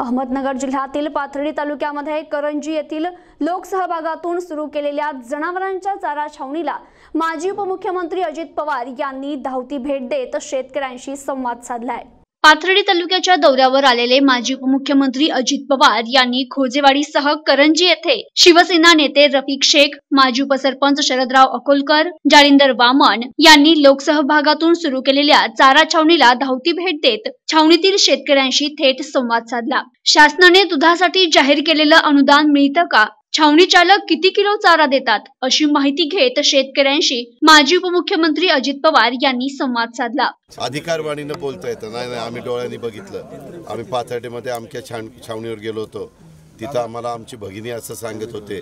अहमदनगर जिल्ह्यातील पाथर्डी तालुक्यामध्ये करंजी येथील लोकसहभागातून सुरू केलेल्या जनावरांच्या चारा छावणीला माजी उपमुख्यमंत्री अजित पवार यांनी धावती भेट देत शेतकऱ्यांशी संवाद साधलाय. पाथर्डी तालुक्याच्या दौऱ्यावर आलेले माजी उपमुख्यमंत्री अजित पवार यांनी खोजेवाडीसह करंजी येथे शिवसेना नेते रफिक शेख माजी उपसरपंच शरदराव अकोलकर जालिंदर वामन यांनी लोकसहभागातून सुरू केलेल्या चारा छावणीला धावती भेट देत छावणीतील शेतकऱ्यांशी थेट संवाद साधला. शासनाने दुधासाठी जाहीर केलेलं अनुदान मिळतं का? छावणी चालक किती किलो चारा देतात अशी माहिती घेत शेतकऱ्यांशी माजी उपमुख्यमंत्री अजित पवार यांनी संवाद साधला. अधिकारवाणीनं बोलता येतं. नाही नाही आम्ही डोळ्यांनी बघितलं. आम्ही पाथर्डीमध्ये आमच्या छान छावणीवर गेलो होतो. तिथं आम्हाला आमची भगिनी असं सांगत होते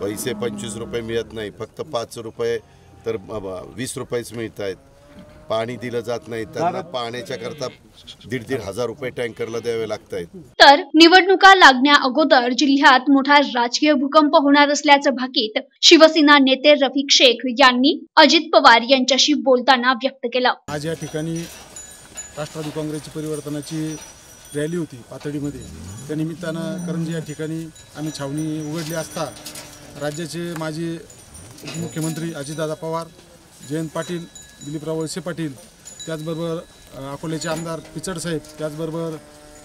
पैसे पंचवीस रुपये मिळत नाही फक्त पाच रुपये तर वीस रुपयेच मिळत आहेत पाणी दिलं जात नाही त्यांना पाण्याच्या करता दीड दीड हजार रुपये टँकरला द्यावे लागत आहेत तर निवडणुका लागण्या अगोदर जिल्ह्यात मोठा राजकीय भूकंप होणार असल्याचं भाकीत शिवसेना नेते रफिक शेख यांनी अजित पवार यांच्याशी बोलताना व्यक्त केलं. आज या ठिकाणी राष्ट्रवादी काँग्रेसची परिवर्तनाची रॅली होती पातळीमध्ये. त्या निमित्तानं करंजी या ठिकाणी आम्ही छावणी उघडली असता राज्याचे माजी उपमुख्यमंत्री अजितदादा पवार जयंत पाटील दिलीपराव वळसे पाटील त्याचबरोबर अकोल्याचे आमदार पिचडसाहेब त्याचबरोबर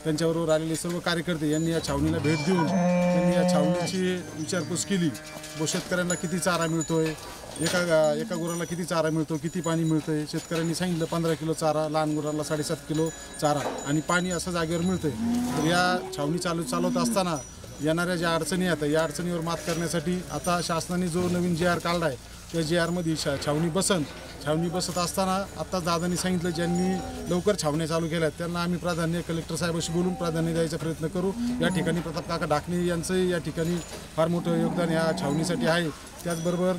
त्यांच्याबरोबर आलेले सर्व कार्यकर्ते यांनी या छावणीला भेट देऊन त्यांनी या छावणीची विचारपूस केली. व शेतकऱ्यांना किती चारा मिळतोय एका एका गुराला किती चारा मिळतो किती पाणी मिळतं आहे शेतकऱ्यांनी सांगितलं पंधरा किलो चारा लहान गुरांना साडेसात किलो चारा आणि पाणी असं जागेवर मिळतंय. तर या छावणी चालू चालवत असताना येणाऱ्या ज्या अडचणी आहेत या अडचणीवर मात करण्यासाठी आता शासनाने जो नवीन जे आर काढला आहे त्या जे आरमध्ये छा छावणी बसन छावणी बसत असताना आत्ताच दादांनी सांगितलं ज्यांनी लवकर छावण्या चालू केल्या त्यांना आम्ही प्राधान्य कलेक्टर साहेबाशी बोलून प्राधान्य द्यायचा प्रयत्न करू. या ठिकाणी प्रताप काका ढाकणे यांचंही या ठिकाणी फार मोठं योगदान या छावणीसाठी आहे. त्याचबरोबर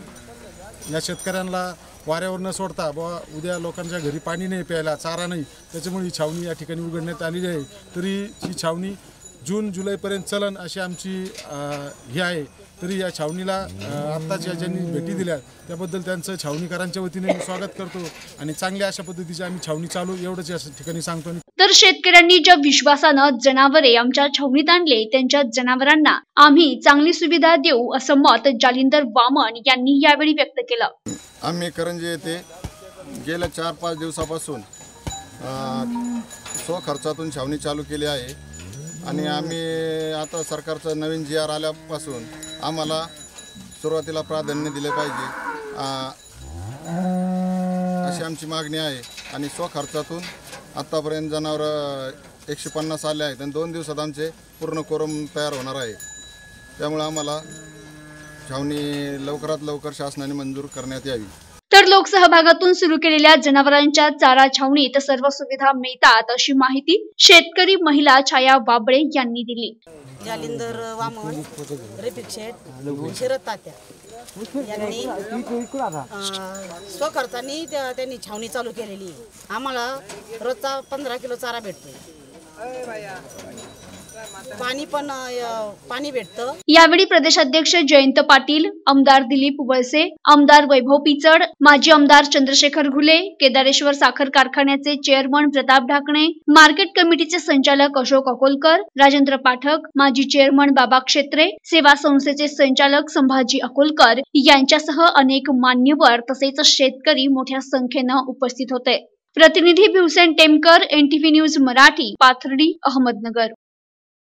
या शेतकऱ्यांना वाऱ्यावर न सोडता बुवा उद्या लोकांच्या घरी पाणी नाही प्यायला चारा नाही त्याच्यामुळे ही छावणी या ठिकाणी उघडण्यात आलेली आहे. तरी ही छावणी जून जुलैपर्यंत चलन अशी आमची ही आहे. तरी या छावणीला अ, आत्ताच्या ज्यांनी भेटी दिल्या त्याबद्दल त्यांचं छावणीकरांच्या वतीने मी स्वागत करतो आणि चांगल्या अशा पद्धतीची आम्ही छावणी चालू एवढंच या ठिकाणी सांगतो तर शेतकऱ्यांनी ज्या विश्वासानं जनावरे आमच्या छावणीत आणले त्यांच्या जनावरांना आम्ही चांगली सुविधा देऊ असं मत जालिंदर वामन यांनी यावेळी व्यक्त केलं. आम्ही करंजी येथे गेल्या चार पाच दिवसापासून अ, स्वखर्चातून छावणी चालू केली आहे. आणि आम्ही आता सरकारचं नवीन जी आर आल्यापासून आम्हाला सुरुवातीला प्राधान्य दिले पाहिजे. अशी आमची मागणी आहे. आणि स्वखर्चातून आत्तापर्यंत जनावरं एकशे पन्नास आले आहेत आणि दोन दिवसात आमचे पूर्ण कोरम तयार होणार आहे. त्यामुळे आम्हाला छावणी लवकरात लवकर शासनाने मंजूर करण्यात यावी. नगर लोकसहभागातून सुरू केलेल्या जनावरांच्या चारा छावणीत सर्व सुविधा मिळतात अशी माहिती शेतकरी महिला छाया बाबळे यांनी दिली. जालिंदर वामन रफिक शेठ शरद तात्या यांनी स्वखर्चानी त्यांनी छावणी चालू केलेली आहे. आम्हाला रोजचा पंधरा किलो चारा भेटतो पाणी पण पाणी भेटतं. यावेळी प्रदेशाध्यक्ष जयंत पाटील आमदार दिलीप वळसे आमदार वैभव पिचड माजी आमदार चंद्रशेखर घुले केदारेश्वर साखर कारखान्याचे चेअरमन प्रताप ढाकणे मार्केट कमिटीचे संचालक अशोक अकोलकर राजेंद्र पाठक माजी चेअरमन बाबा क्षेत्रे सेवा संस्थेचे संचालक संभाजी अकोलकर यांच्यासह अनेक मान्यवर तसेच शेतकरी मोठ्या संख्येनं उपस्थित होते. प्रतिनिधी भिवसेन टेमकर एनटीव्ही न्यूज मराठी पाथर्डी अहमदनगर.